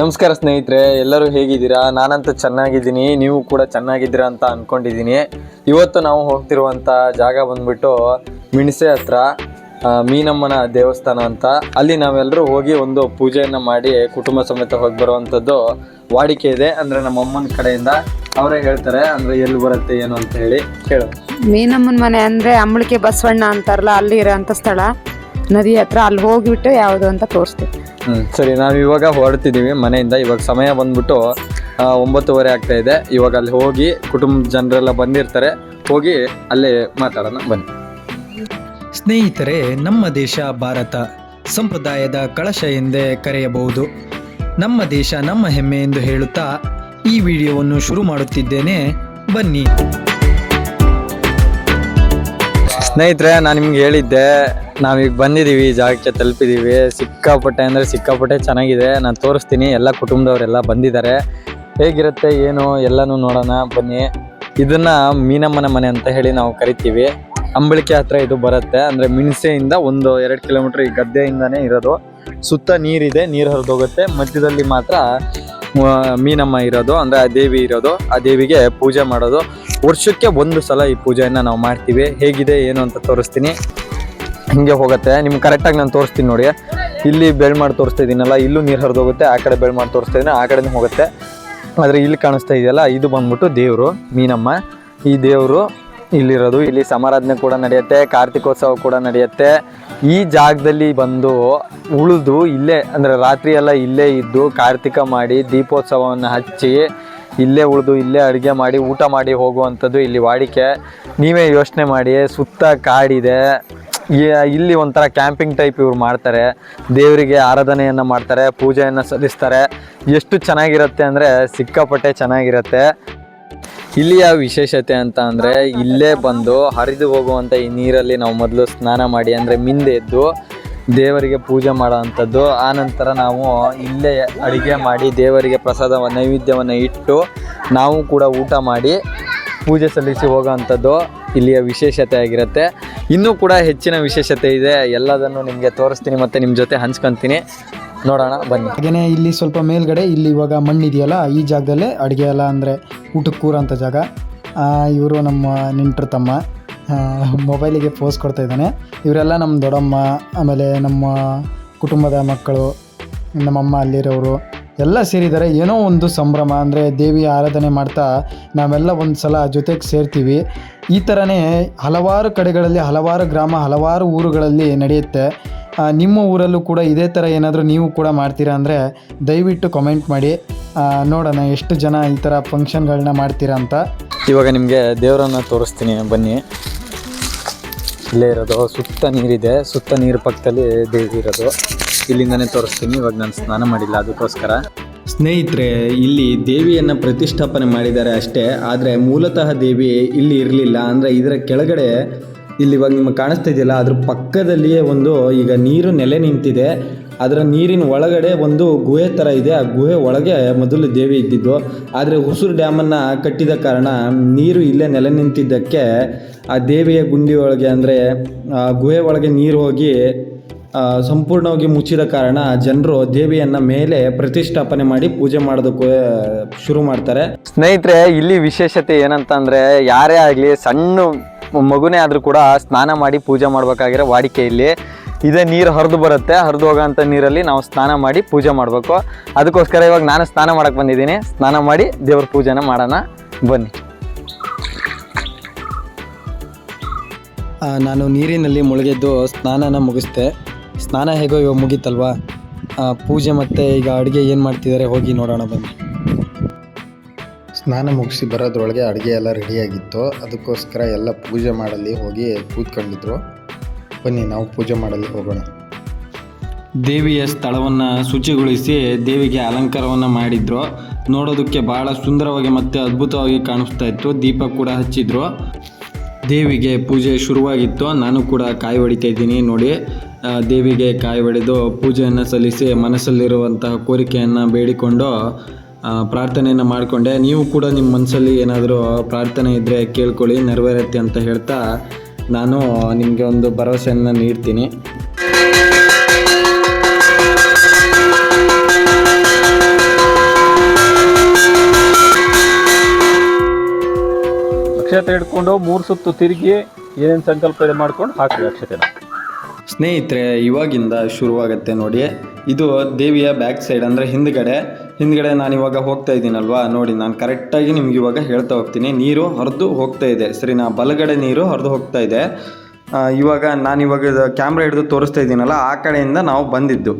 ನಮಸ್ಕಾರ ಸ್ನೇಹಿತರೆ, ಎಲ್ಲರೂ ಹೇಗಿದ್ದೀರಾ? ನಾನಂತೂ ಚೆನ್ನಾಗಿದ್ದೀನಿ, ನೀವು ಕೂಡ ಚೆನ್ನಾಗಿದ್ದೀರಾ ಅಂತ ಅಂದ್ಕೊಂಡಿದ್ದೀನಿ ಇವತ್ತು ನಾವು ಹೋಗ್ತಿರುವಂಥ ಜಾಗ ಬಂದ್ಬಿಟ್ಟು ಮಿಣಸೆ ಹತ್ರ ಮೀನಮ್ಮನ ದೇವಸ್ಥಾನ ಅಂತ. ಅಲ್ಲಿ ನಾವೆಲ್ಲರೂ ಹೋಗಿ ಒಂದು ಪೂಜೆಯನ್ನು ಮಾಡಿ ಕುಟುಂಬ ಸಮೇತ ಹೋಗಿ ಬರುವಂಥದ್ದು ವಾಡಿಕೆ ಇದೆ. ಅಂದರೆ ನಮ್ಮ ಅಮ್ಮನ ಕಡೆಯಿಂದ ಅವರೇ ಹೇಳ್ತಾರೆ, ಅಂದರೆ ಎಲ್ಲಿ ಬರುತ್ತೆ, ಏನು ಅಂತ ಹೇಳಿ ಕೇಳು ಮೀನಮ್ಮನ ಮನೆ ಅಂದರೆ ಅಂಬಳಿಕೆ ಬಸವಣ್ಣ ಅಂತಾರಲ್ಲ, ಅಲ್ಲಿ ಇರೋಂಥ ಸ್ಥಳ. ನದಿ ಹತ್ರ ಅಲ್ಲಿ ಹೋಗಿಬಿಟ್ಟು ಯಾವುದು ಅಂತ ತೋರಿಸ್ತೀವಿ. ಹ್ಞೂ ಸರಿ ನಾವು ಇವಾಗ ಹೊರಡ್ತಿದ್ದೀವಿ ಮನೆಯಿಂದ. ಇವಾಗ ಸಮಯ ಬಂದ್ಬಿಟ್ಟು ಒಂಬತ್ತುವರೆ ಆಗ್ತಾ ಇದೆ. ಇವಾಗ ಅಲ್ಲಿ ಹೋಗಿ ಕುಟುಂಬ ಜನರೆಲ್ಲ ಬಂದಿರ್ತಾರೆ. ಹೋಗಿ ಅಲ್ಲೇ ಮಾತಾಡೋಣ ಬನ್ನಿ. ಸ್ನೇಹಿತರೆ ನಮ್ಮ ದೇಶ ಭಾರತ. ಸಂಪ್ರದಾಯದ ಕಳಶ ಎಂದೇ ಕರೆಯಬಹುದು. ನಮ್ಮ ದೇಶ ನಮ್ಮ ಹೆಮ್ಮೆ ಎಂದು ಹೇಳುತ್ತಾ ಈ ವಿಡಿಯೋವನ್ನು ಶುರು ಮಾಡುತ್ತಿದ್ದೇನೆ. ಬನ್ನಿ. ಸ್ನೇಹಿತರೆ ನಾನು ನಿಮ್ಗೆ ಹೇಳಿದ್ದೆ ನಾವೀಗ ಬಂದಿದ್ದೀವಿ ಈ ಜಾಗಕ್ಕೆ ತಲುಪಿದ್ದೀವಿ ಸಿಕ್ಕಾಪಟ್ಟೆ ಅಂದರೆ ಸಿಕ್ಕಾಪಟ್ಟೆ ಚೆನ್ನಾಗಿದೆ. ನಾನು ತೋರಿಸ್ತೀನಿ. ಎಲ್ಲ ಕುಟುಂಬದವರೆಲ್ಲ ಬಂದಿದ್ದಾರೆ. ಹೇಗಿರುತ್ತೆ, ಏನು, ಎಲ್ಲನೂ ನೋಡೋಣ, ಬನ್ನಿ. ಇದನ್ನ ಮೀನಮ್ಮನ ಮನೆ ಅಂತ ಹೇಳಿ ನಾವು ಕರಿತೀವಿ. ಅಂಬಳಿಕೆ ಹತ್ರ ಇದು ಬರುತ್ತೆ. ಅಂದರೆ ಮಿಣಸೆಯಿಂದ ಒಂದು ಎರಡು ಕಿಲೋಮೀಟ್ರ್ ಈ ಗದ್ದೆಯಿಂದನೇ ಇರೋದು. ಸುತ್ತ ನೀರಿದೆ, ನೀರು ಹರಿದೋಗುತ್ತೆ. ಮಧ್ಯದಲ್ಲಿ ಮಾತ್ರ ಮೀನಮ್ಮ ಇರೋದು, ಅಂದರೆ ಆ ದೇವಿ ಇರೋದು. ಆ ದೇವಿಗೆ ಪೂಜೆ ಮಾಡೋದು. ವರ್ಷಕ್ಕೆ ಒಂದು ಸಲ ಈ ಪೂಜೆಯನ್ನು ನಾವು ಮಾಡ್ತೀವಿ. ಹೇಗಿದೆ, ಏನು ಅಂತ ತೋರಿಸ್ತೀನಿ. ಹಿಂಗೆ ಹೋಗುತ್ತೆ. ನಿಮ್ಗೆ ಕರೆಕ್ಟಾಗಿ ನಾನು ತೋರಿಸ್ತೀನಿ ನೋಡಿ. ಇಲ್ಲಿ ಬೆಳ್ ಮಾಡಿ ತೋರಿಸ್ತಾ ಇದ್ದೀನಲ್ಲ ಇಲ್ಲೂ ನೀರು ಹರಿದೋಗುತ್ತೆ, ಆ ಕಡೆ ಬೆಳ್ ಮಾಡಿ ತೋರಿಸ್ತಾ ಇದ್ದೀನಿ ಆ ಕಡೆನೂ ಹೋಗುತ್ತೆ. ಆದರೆ ಇಲ್ಲಿ ಕಾಣಿಸ್ತಾ ಇದೆಯಲ್ಲ, ಇದು ಬಂದ್ಬಿಟ್ಟು ದೇವರು, ಮೀನಮ್ಮ. ಈ ದೇವರು ಇಲ್ಲಿರೋದು. ಇಲ್ಲಿ ಸಮಾರಾಧನೆ ಕೂಡ ನಡೆಯುತ್ತೆ, ಕಾರ್ತಿಕೋತ್ಸವ ಕೂಡ ನಡೆಯುತ್ತೆ. ಈ ಜಾಗದಲ್ಲಿ ಬಂದು ಉಳಿದು ಇಲ್ಲೇ, ಅಂದರೆ ರಾತ್ರಿ ಎಲ್ಲ ಇಲ್ಲೇ ಇದ್ದು ಕಾರ್ತಿಕ ಮಾಡಿ ದೀಪೋತ್ಸವವನ್ನು ಹಚ್ಚಿ ಇಲ್ಲೇ ಉಳಿದು ಇಲ್ಲೇ ಅಡುಗೆ ಮಾಡಿ, ಊಟ ಮಾಡಿ ಹೋಗುವಂಥದ್ದು ಇಲ್ಲಿ ವಾಡಿಕೆ. ನೀವೇ ಯೋಚನೆ ಮಾಡಿ, ಸುತ್ತ ಕಾಡಿದೆ. ಇಲ್ಲಿ ಒಂಥರ ಕ್ಯಾಂಪಿಂಗ್ ಟೈಪ್ ಇವ್ರು ಮಾಡ್ತಾರೆ. ದೇವರಿಗೆ ಆರಾಧನೆಯನ್ನು ಮಾಡ್ತಾರೆ, ಪೂಜೆಯನ್ನು ಸಲ್ಲಿಸ್ತಾರೆ. ಎಷ್ಟು ಚೆನ್ನಾಗಿರುತ್ತೆ ಅಂದರೆ ಸಿಕ್ಕಾಪಟ್ಟೆ ಚೆನ್ನಾಗಿರುತ್ತೆ. ಇಲ್ಲಿಯ ವಿಶೇಷತೆ ಅಂತ ಅಂದರೆ ಇಲ್ಲೇ ಬಂದು ಹರಿದು ಹೋಗುವಂಥ ಈ ನೀರಲ್ಲಿ ನಾವು ಮೊದಲು ಸ್ನಾನ ಮಾಡಿ ಅಂದರೆ ಮಿಂದೆ ಎದ್ದು ದೇವರಿಗೆ ಪೂಜೆ ಮಾಡೋವಂಥದ್ದು. ಆನಂತರ ನಾವು ಇಲ್ಲೇ ಅಡುಗೆ ಮಾಡಿ ದೇವರಿಗೆ ಪ್ರಸಾದ ನೈವೇದ್ಯವನ್ನು ಇಟ್ಟು ನಾವು ಕೂಡ ಊಟ ಮಾಡಿ ಪೂಜೆ ಸಲ್ಲಿಸಿ ಹೋಗೋ ಅಂಥದ್ದು ಇಲ್ಲಿಯ ವಿಶೇಷತೆ ಆಗಿರುತ್ತೆ. ಇನ್ನೂ ಕೂಡ ಹೆಚ್ಚಿನ ವಿಶೇಷತೆ ಇದೆ. ಎಲ್ಲದನ್ನು ನಿಮಗೆ ತೋರಿಸ್ತೀನಿ ಮತ್ತು ನಿಮ್ಮ ಜೊತೆ ಹಂಚ್ಕೊತೀನಿ. ನೋಡೋಣ, ಬನ್ನಿ. ಹಾಗೆಯೇ ಇಲ್ಲಿ ಸ್ವಲ್ಪ ಮೇಲ್ಗಡೆ, ಇಲ್ಲಿ ಇವಾಗ ಮಣ್ಣಿದೆಯಲ್ಲ, ಈ ಜಾಗದಲ್ಲೇ ಅಡುಗೆ ಎಲ್ಲ ಅಂದರೆ ಊಟಕ್ಕೆ ಕೂರೋಂಥ ಜಾಗ. ಇವರು ನಮ್ಮ ನೆಂಟರು ತಮ್ಮ ಮೊಬೈಲಿಗೆ ಪೋಸ್ ಕೊಡ್ತಾ ಇದ್ದಾನೆ. ಇವರೆಲ್ಲ ನಮ್ಮ ದೊಡ್ಡಮ್ಮ, ಆಮೇಲೆ ನಮ್ಮ ಕುಟುಂಬದ ಮಕ್ಕಳು ನಮ್ಮಮ್ಮ ಅಲ್ಲಿರೋರು. ಎಲ್ಲ ಸೇರಿದ್ದಾರೆ ಏನೋ ಒಂದು ಸಂಭ್ರಮ, ಅಂದರೆ ದೇವಿ ಆರಾಧನೆ ಮಾಡ್ತಾ ನಾವೆಲ್ಲ ಒಂದು ಸಲ ಜೊತೆಗೆ ಸೇರ್ತೀವಿ. ಈ ಥರನೇ ಹಲವಾರು ಕಡೆಗಳಲ್ಲಿ, ಹಲವಾರು ಗ್ರಾಮ, ಹಲವಾರು ಊರುಗಳಲ್ಲಿ ನಡೆಯುತ್ತೆ. ನಿಮ್ಮ ಊರಲ್ಲೂ ಕೂಡ ಇದೇ ಥರ ಏನಾದರೂ ನೀವು ಕೂಡ ಮಾಡ್ತೀರಾ ಅಂದರೆ ದಯವಿಟ್ಟು ಕಮೆಂಟ್ ಮಾಡಿ. ನೋಡೋಣ ಎಷ್ಟು ಜನ ಈ ಥರ ಫಂಕ್ಷನ್ಗಳನ್ನ ಮಾಡ್ತೀರಾ ಅಂತ. ಇವಾಗ ನಿಮಗೆ ದೇವರನ್ನು ತೋರಿಸ್ತೀನಿ, ಬನ್ನಿ. ಇಲ್ಲೇ ಇರೋದು, ಸುತ್ತ ನೀರಿದೆ. ಸುತ್ತ ನೀರು ಪಕ್ಕದಲ್ಲಿ ದೇವಿ ಇರೋದು. ಇಲ್ಲಿಂದನೇ ತೋರಿಸ್ತೀನಿ. ಇವಾಗ ನಾನು ಸ್ನಾನ ಮಾಡಿಲ್ಲ ಅದಕ್ಕೋಸ್ಕರ. ಸ್ನೇಹಿತರೆ ಇಲ್ಲಿ ದೇವಿಯನ್ನು ಪ್ರತಿಷ್ಠಾಪನೆ ಮಾಡಿದ್ದಾರೆ ಅಷ್ಟೇ ಆದರೆ ಮೂಲತಃ ದೇವಿ ಇಲ್ಲಿ ಇರಲಿಲ್ಲ. ಅಂದರೆ ಇದರ ಕೆಳಗಡೆ ಇಲ್ಲಿ ಇವಾಗ ನಿಮಗೆ ಕಾಣಿಸ್ತಾ ಇದೆಯಲ್ಲ ಅದ್ರ ಪಕ್ಕದಲ್ಲಿಯೇ ಒಂದು ಈಗ ನೀರು ನೆಲೆ ನಿಂತಿದೆ. ಅದರ ನೀರಿನ ಒಳಗಡೆ ಒಂದು ಗುಹೆ ಥರ ಇದೆ. ಆ ಗುಹೆ ಒಳಗೆ ಮೊದಲು ದೇವಿ ಇದ್ದಿದ್ದು. ಆದರೆ ಹುಸೂರು ಡ್ಯಾಮನ್ನು ಕಟ್ಟಿದ ಕಾರಣ ನೀರು ಇಲ್ಲೇ ನೆಲೆ ನಿಂತಿದ್ದಕ್ಕೆ ಆ ದೇವಿಯ ಗುಂಡಿ ಒಳಗೆ ಅಂದರೆ ಗುಹೆ ಒಳಗೆ ನೀರು ಹೋಗಿ ಆ, ಸಂಪೂರ್ಣವಾಗಿ ಮುಚ್ಚಿದ ಕಾರಣ ಜನರು ದೇವಿಯನ್ನ ಮೇಲೆ ಪ್ರತಿಷ್ಠಾಪನೆ ಮಾಡಿ ಪೂಜೆ ಮಾಡೋದಕ್ಕೆ ಶುರು ಮಾಡ್ತಾರೆ. ಸ್ನೇಹಿತರೆ ಇಲ್ಲಿ ವಿಶೇಷತೆ ಏನಂತ ಅಂದರೆ ಯಾರೇ ಆಗಲಿ ಸಣ್ಣ ಮಗುನೇ ಆದರೂ ಕೂಡ ಸ್ನಾನ ಮಾಡಿ ಪೂಜೆ ಮಾಡ್ಬೇಕಾಗಿರೋ ವಾಡಿಕೆ ಇಲ್ಲಿ. ಇದೇ ನೀರು ಹರಿದು ಬರುತ್ತೆ ಹರಿದು ಹೋಗೋಂಥ ನೀರಲ್ಲಿ ನಾವು ಸ್ನಾನ ಮಾಡಿ ಪೂಜೆ ಮಾಡಬೇಕು. ಅದಕ್ಕೋಸ್ಕರ ಇವಾಗ ನಾನು ಸ್ನಾನ ಮಾಡಕ್ಕೆ ಬಂದಿದ್ದೀನಿ. ಸ್ನಾನ ಮಾಡಿ ದೇವ್ರ ಪೂಜೆನ ಮಾಡೋಣ. ಬನ್ನಿ. ನಾನು ನೀರಿನಲ್ಲಿ ಮುಳುಗೆದ್ದು ಸ್ನಾನನ ಮುಗಿಸ್ದೆ. ಸ್ನಾನ ಹೇಗೋ ಇವಾಗ ಮುಗೀತಲ್ವಾ? ಪೂಜೆ ಮತ್ತು ಈಗ ಅಡುಗೆ ಏನು ಮಾಡ್ತಿದ್ದಾರೆ ಹೋಗಿ ನೋಡೋಣ ಬನ್ನಿ. ಸ್ನಾನ ಮುಗಿಸಿ ಬರೋದ್ರೊಳಗೆ ಅಡುಗೆ ಎಲ್ಲ ರೆಡಿಯಾಗಿತ್ತು ಅದಕ್ಕೋಸ್ಕರ ಎಲ್ಲ ಪೂಜೆ ಮಾಡಲಿ ಹೋಗಿ ಕೂತ್ಕೊಂಡಿದ್ರು. ಬನ್ನಿ ನಾವು ಪೂಜೆ ಮಾಡಲಿ ಹೋಗೋಣ. ದೇವಿಯ ಸ್ಥಳವನ್ನು ಶುಚಿಗೊಳಿಸಿ ದೇವಿಗೆ ಅಲಂಕಾರವನ್ನು ಮಾಡಿದ್ರು. ನೋಡೋದಕ್ಕೆ ಬಹಳ ಸುಂದರವಾಗಿ ಮತ್ತು ಅದ್ಭುತವಾಗಿ ಕಾಣಿಸ್ತಾ ಇತ್ತು. ದೀಪ ಕೂಡ ಹಚ್ಚಿದ್ರು. ದೇವಿಗೆ ಪೂಜೆ ಶುರುವಾಗಿತ್ತು. ನಾನು ಕೂಡ ಕಾಯಿ ಹೊಡಿತಾ ಇದ್ದೀನಿ ನೋಡಿ. ದೇವಿಗೆ ಕಾಯಿ ಒಡೆದು ಪೂಜೆಯನ್ನು ಸಲ್ಲಿಸಿ ಮನಸ್ಸಲ್ಲಿರುವಂತಹ ಕೋರಿಕೆಯನ್ನು ಬೇಡಿಕೊಂಡು ಪ್ರಾರ್ಥನೆಯನ್ನು ಮಾಡಿಕೊಂಡೆ. ನೀವು ಕೂಡ ನಿಮ್ಮ ಮನಸ್ಸಲ್ಲಿ ಏನಾದರೂ ಪ್ರಾರ್ಥನೆ ಇದ್ದರೆ ಕೇಳ್ಕೊಳ್ಳಿ, ನೆರವೇರುತ್ತೆ ಅಂತ ಹೇಳ್ತಾ ನಾನು ನಿಮಗೆ ಒಂದು ಭರವಸೆಯನ್ನು ನೀಡ್ತೀನಿ. ಅಕ್ಷತೆ ಹಿಡ್ಕೊಂಡು ಮೂರು ಸುತ್ತು ತಿರುಗಿ ಏನೇನು ಸಂಕಲ್ಪ ಮಾಡ್ಕೊಂಡು ಹಾಕಿ ಅಕ್ಷತೆನ. ಸ್ನೇಹಿತರೆ, ಇವಾಗಿಂದ ಶುರುವಾಗುತ್ತೆ ನೋಡಿ. ಇದು ದೇವಿಯ ಬ್ಯಾಕ್ ಸೈಡ್ ಅಂದರೆ ಹಿಂದ್ಗಡೆ. ಹಿಂದ್ಗಡೆ ನಾನು ಇವಾಗ ಹೋಗ್ತಾ ಇದ್ದೀನಲ್ವಾ? ನೋಡಿ, ನಾನು ಕರೆಕ್ಟಾಗಿ ನಿಮ್ಗೆ ಇವಾಗ ಹೇಳ್ತಾ ಹೋಗ್ತೀನಿ. ನೀರು ಹರಿದು ಹೋಗ್ತಾ ಇದೆ. ಸರಿ, ನಾ ಬಲಗಡೆ ನೀರು ಹರಿದು ಹೋಗ್ತಾ ಇದೆ. ಇವಾಗ ನಾನು ಇವಾಗ ಕ್ಯಾಮ್ರಾ ಹಿಡಿದು ತೋರಿಸ್ತಾ ಇದ್ದೀನಲ್ಲ, ಆ ಕಡೆಯಿಂದ ನಾವು ಬಂದಿದ್ದು.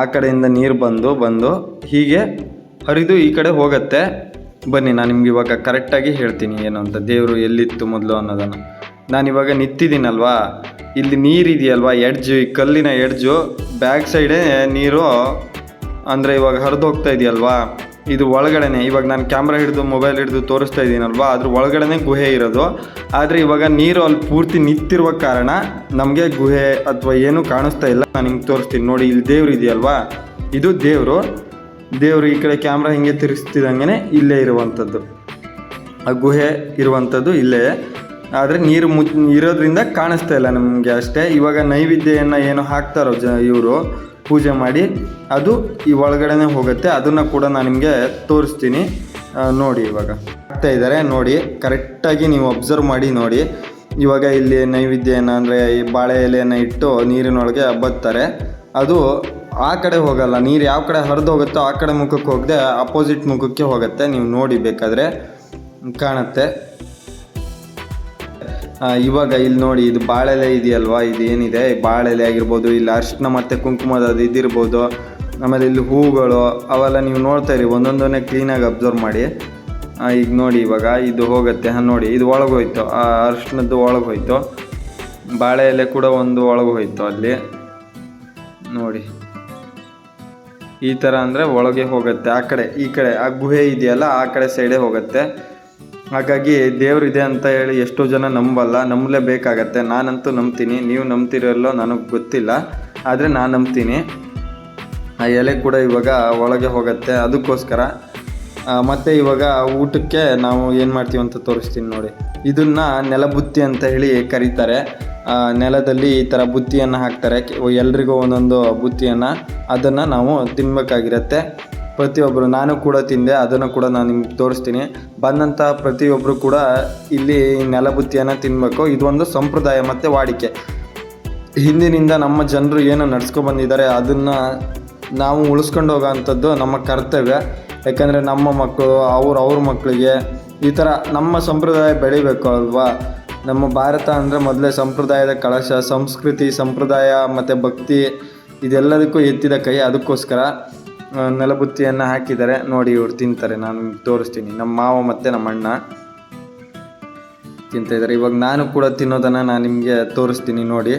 ಆ ಕಡೆಯಿಂದ ನೀರು ಬಂದು ಬಂದು ಹೀಗೆ ಹರಿದು ಈ ಕಡೆ ಹೋಗುತ್ತೆ. ಬನ್ನಿ, ನಾನು ನಿಮ್ಗೆ ಇವಾಗ ಕರೆಕ್ಟಾಗಿ ಹೇಳ್ತೀನಿ, ಏನು ಅಂತ. ದೇವರು ಎಲ್ಲಿತ್ತು ಮೊದಲು ಅನ್ನೋದನ್ನು. ನಾನು ಇವಾಗ ನಿಂತಿದ್ದೀನಲ್ವಾ ಇಲ್ಲಿ ನೀರು ಇದೆಯಲ್ವಾ ಎಡ್ಜು, ಈ ಕಲ್ಲಿನ ಎಡ್ಜು, ಬ್ಯಾಕ್ ಸೈಡೇ ನೀರು, ಅಂದರೆ ಇವಾಗ ಹರಿದು ಹೋಗ್ತಾ ಇದೆಯಲ್ವಾ? ಇದು ಒಳಗಡೆನೆ, ಇವಾಗ ನಾನು ಕ್ಯಾಮ್ರಾ ಹಿಡಿದು, ಮೊಬೈಲ್ ಹಿಡಿದು ತೋರಿಸ್ತಾ ಇದ್ದೀನಲ್ವಾ ಅದ್ರ ಒಳಗಡೆನೆ ಗುಹೆ ಇರೋದು. ಆದರೆ ಇವಾಗ ನೀರು ಅಲ್ಲಿ ಪೂರ್ತಿ ನಿಂತಿರುವ ಕಾರಣ ನಮಗೆ ಗುಹೆ ಅಥವಾ ಏನೂ ಕಾಣಿಸ್ತಾ ಇಲ್ಲ. ನಾನು ಹಿಂಗೆ ತೋರಿಸ್ತೀನಿ. ನೋಡಿ, ಇಲ್ಲಿ ದೇವ್ರು ಇದೆಯಲ್ವಾ? ಇದು ದೇವರು. ದೇವರು ಈ ಕಡೆ ಕ್ಯಾಮ್ರಾ ಹಿಂಗೆ ತಿರುಗಿಸ್ತಿದಂಗೆ ಇಲ್ಲೇ ಇರುವಂಥದ್ದು. ಆ ಗುಹೆ ಇರುವಂಥದ್ದು ಇಲ್ಲೇ. ಆದರೆ ನೀರು ಮುಚ್ ಇರೋದ್ರಿಂದ ಕಾಣಿಸ್ತಾ ಇಲ್ಲ ನಮಗೆ ಅಷ್ಟೇ. ಇವಾಗ ನೈವೇದ್ಯವನ್ನು ಏನು ಹಾಕ್ತಾರೋ ಜ ಇವರು ಪೂಜೆ ಮಾಡಿ, ಅದು ಈ ಒಳಗಡೆನೆ ಹೋಗುತ್ತೆ. ಅದನ್ನು ಕೂಡ ನಾನು ನಿಮಗೆ ತೋರಿಸ್ತೀನಿ. ನೋಡಿ ಇವಾಗ. ಹಾಕ್ತಾ ಇದ್ದಾರೆ ನೋಡಿ. ಕರೆಕ್ಟಾಗಿ ನೀವು ಅಬ್ಸರ್ವ್ ಮಾಡಿ ನೋಡಿ. ಇವಾಗ ಇಲ್ಲಿ ನೈವೇದ್ಯನ ಅಂದರೆ ಈ ಬಾಳೆ ಎಲೆಯನ್ನು ಇಟ್ಟು ನೀರಿನೊಳಗೆ ಬತ್ತಾರೆ. ಅದು ಆ ಕಡೆ ಹೋಗಲ್ಲ. ನೀರು ಯಾವ ಕಡೆ ಹರಿದು ಹೋಗುತ್ತೋ ಆ ಕಡೆ ಮುಖಕ್ಕೆ ಹೋಗದೆ, ಅಪೋಸಿಟ್ ಮುಖಕ್ಕೆ ಹೋಗುತ್ತೆ. ನೀವು ನೋಡಿ ಬೇಕಾದರೆ ಕಾಣುತ್ತೆ. ಇವಾಗ ಇಲ್ಲಿ ನೋಡಿ, ಇದು ಬಾಳೆಲೆ ಇದೆಯಲ್ವಾ? ಇದು ಏನಿದೆ ಬಾಳೆಲೆ ಆಗಿರ್ಬೋದು, ಇಲ್ಲಿ ಅರಿಶಿನ ಮತ್ತು ಕುಂಕುಮದ ಅದು ಇದಿರ್ಬೋದು, ಆಮೇಲೆ ಇಲ್ಲಿ ಹೂಗಳು, ಅವೆಲ್ಲ ನೀವು ನೋಡ್ತಾ ಇರಿ, ಒಂದೊಂದನ್ನೇ ಕ್ಲೀನಾಗಿ ಅಬ್ಸರ್ವ್ ಮಾಡಿ. ಈಗ ನೋಡಿ ಇವಾಗ, ಇದು ಹೋಗುತ್ತೆ. ಹಾಂ, ನೋಡಿ, ಇದು ಒಳಗೆ ಹೋಯ್ತು ಆ ಅರಿಶಿನದ್ದು ಒಳಗೆ ಹೋಯ್ತು ಬಾಳೆ ಎಲೆ ಕೂಡ ಒಂದು ಒಳಗೆ ಹೋಯ್ತು ಅಲ್ಲಿ. ನೋಡಿ. ಈ ಥರ ಅಂದರೆ ಒಳಗೆ ಹೋಗುತ್ತೆ. ಆ ಕಡೆ, ಈ ಕಡೆ, ಆ ಗುಹೆ ಇದೆಯಲ್ಲ, ಆ ಕಡೆ ಸೈಡೇ ಹೋಗುತ್ತೆ. ಹಾಗಾಗಿ ದೇವ್ರಿದೆ ಅಂತ ಹೇಳಿ ಎಷ್ಟೋ ಜನ ನಂಬಲ್ಲ ನಂಬಲೇಬೇಕಾಗತ್ತೆ ನಾನಂತೂ ನಂಬ್ತೀನಿ. ನೀವು ನಂಬ್ತಿರಲ್ಲೋ ನನಗೆ ಗೊತ್ತಿಲ್ಲ, ಆದರೆ ನಾನು ನಂಬ್ತೀನಿ. ಆ ಎಲೆ ಕೂಡ ಇವಾಗ ಒಳಗೆ ಹೋಗುತ್ತೆ. ಅದಕ್ಕೋಸ್ಕರ ಮತ್ತು ಇವಾಗ ಊಟಕ್ಕೆ ನಾವು ಏನು ಮಾಡ್ತೀವಿ ಅಂತ ತೋರಿಸ್ತೀನಿ ನೋಡಿ. ಇದನ್ನು ನೆಲಬುತ್ತಿ ಅಂತ ಹೇಳಿ ಕರೀತಾರೆ. ನೆಲದಲ್ಲಿ ಈ ಥರ ಬುತ್ತಿಯನ್ನು ಹಾಕ್ತಾರೆ. ಎಲ್ರಿಗೂ ಒಂದೊಂದು ಬುತ್ತಿಯನ್ನು. ಅದನ್ನು ನಾವು ತಿನ್ನಬೇಕಾಗಿರತ್ತೆ ಪ್ರತಿಯೊಬ್ಬರು, ನಾನು ಕೂಡ ತಿಂದೆ, ಅದನ್ನು ಕೂಡ ನಾನು ನಿಮ್ಗೆ ತೋರಿಸ್ತೀನಿ. ಬಂದಂಥ ಪ್ರತಿಯೊಬ್ಬರು ಕೂಡ ಇಲ್ಲಿ ನೆಲಬುತ್ತಿಯನ್ನು ತಿನ್ನಬೇಕು ಇದೊಂದು ಸಂಪ್ರದಾಯ ಮತ್ತು ವಾಡಿಕೆ. ಹಿಂದಿನಿಂದ ನಮ್ಮ ಜನರು ಏನು ನಡ್ಸ್ಕೊಂಡು ಬಂದಿದ್ದಾರೆ, ಅದನ್ನು ನಾವು ಉಳಿಸ್ಕೊಂಡು ಹೋಗೋವಂಥದ್ದು ನಮ್ಮ ಕರ್ತವ್ಯ. ಯಾಕಂದರೆ ನಮ್ಮ ಮಕ್ಕಳು, ಅವ್ರ ಅವ್ರ ಮಕ್ಕಳಿಗೆ ಈ ಥರ ನಮ್ಮ ಸಂಪ್ರದಾಯ ಬೆಳಿಬೇಕು ಅಲ್ವಾ? ನಮ್ಮ ಭಾರತ ಅಂದರೆ ಮೊದಲೇ ಸಂಪ್ರದಾಯದ ಕಳಶ, ಸಂಸ್ಕೃತಿ, ಸಂಪ್ರದಾಯ ಮತ್ತು ಭಕ್ತಿ, ಇದೆಲ್ಲದಕ್ಕೂ ಎತ್ತಿದ ಕೈ ಅದಕ್ಕೋಸ್ಕರ. ನೆಲಬುತ್ತಿಯನ್ನು ಹಾಕಿದ್ದಾರೆ ನೋಡಿ ಇವ್ರು ತಿಂತಾರೆ, ನಾನು ತೋರಿಸ್ತೀನಿ. ನಮ್ಮ ಮಾವ ಮತ್ತು ನಮ್ಮ ಅಣ್ಣ ತಿಂತಾ ಇದ್ದಾರೆ. ಇವಾಗ ನಾನು ಕೂಡ ತಿನ್ನೋದನ್ನು ನಾನು ನಿಮಗೆ ತೋರಿಸ್ತೀನಿ ನೋಡಿ.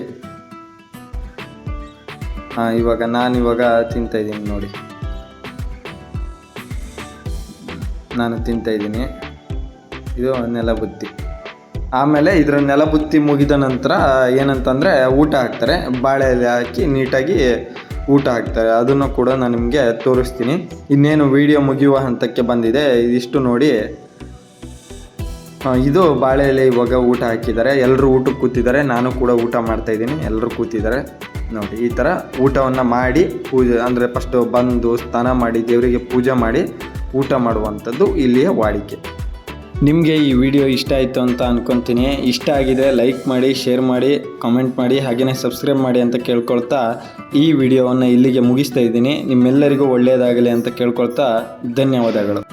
ಹಾಂ ಇವಾಗ ನಾನು ಇವಾಗ ತಿಂತಾಯಿದ್ದೀನಿ ನೋಡಿ. ನಾನು ತಿಂತಾಯಿದ್ದೀನಿ ಇದು ನೆಲಬುತ್ತಿ. ಆಮೇಲೆ ಇದರ ನೆಲಬುತ್ತಿ ಮುಗಿದ ನಂತರ ಏನಂತಂದರೆ ಊಟ ಹಾಕ್ತಾರೆ. ಬಾಳೆ ಎಲೆ ಹಾಕಿ ನೀಟಾಗಿ ಊಟ ಹಾಕ್ತಾರೆ. ಅದನ್ನು ಕೂಡ ನಾನು ನಿಮಗೆ ತೋರಿಸ್ತೀನಿ. ಇನ್ನೇನು ವಿಡಿಯೋ ಮುಗಿಯುವ ಹಂತಕ್ಕೆ ಬಂದಿದೆ, ಇದಿಷ್ಟು ನೋಡಿ. ಇದು ಬಾಳೆ ಎಲೆ ಇವಾಗ ಊಟ ಹಾಕಿದ್ದಾರೆ. ಎಲ್ಲರೂ ಊಟಕ್ಕೆ ಕೂತಿದ್ದಾರೆ. ನಾನು ಕೂಡ ಊಟ ಮಾಡ್ತಾ ಇದ್ದೀನಿ. ಎಲ್ಲರೂ ಕೂತಿದ್ದಾರೆ. ನೋಡಿ, ಈ ಥರ ಊಟವನ್ನು ಮಾಡಿ ಪೂಜೆ, ಅಂದರೆ ಫಸ್ಟು ಬಂದು ಸ್ನಾನ ಮಾಡಿ ದೇವರಿಗೆ ಪೂಜೆ ಮಾಡಿ ಊಟ ಮಾಡುವಂಥದ್ದು ಇಲ್ಲಿಯ ವಾಡಿಕೆ. ನಿಮಗೆ ಈ ವಿಡಿಯೋ ಇಷ್ಟ ಆಯಿತು ಅಂತ ಅಂದ್ಕೊತೀನಿ ಇಷ್ಟ ಆಗಿದೆ ಲೈಕ್ ಮಾಡಿ ಶೇರ್ ಮಾಡಿ ಕಮೆಂಟ್ ಮಾಡಿ ಹಾಗೆಯೇ ಸಬ್ಸ್ಕ್ರೈಬ್ ಮಾಡಿ ಅಂತ ಕೇಳ್ಕೊಳ್ತಾ ಈ ವಿಡಿಯೋವನ್ನು ಇಲ್ಲಿಗೆ ಮುಗಿಸ್ತಾ ಇದ್ದೀನಿ. ನಿಮ್ಮೆಲ್ಲರಿಗೂ ಒಳ್ಳೆಯದಾಗಲಿ ಅಂತ ಕೇಳ್ಕೊಳ್ತಾ ಧನ್ಯವಾದಗಳು.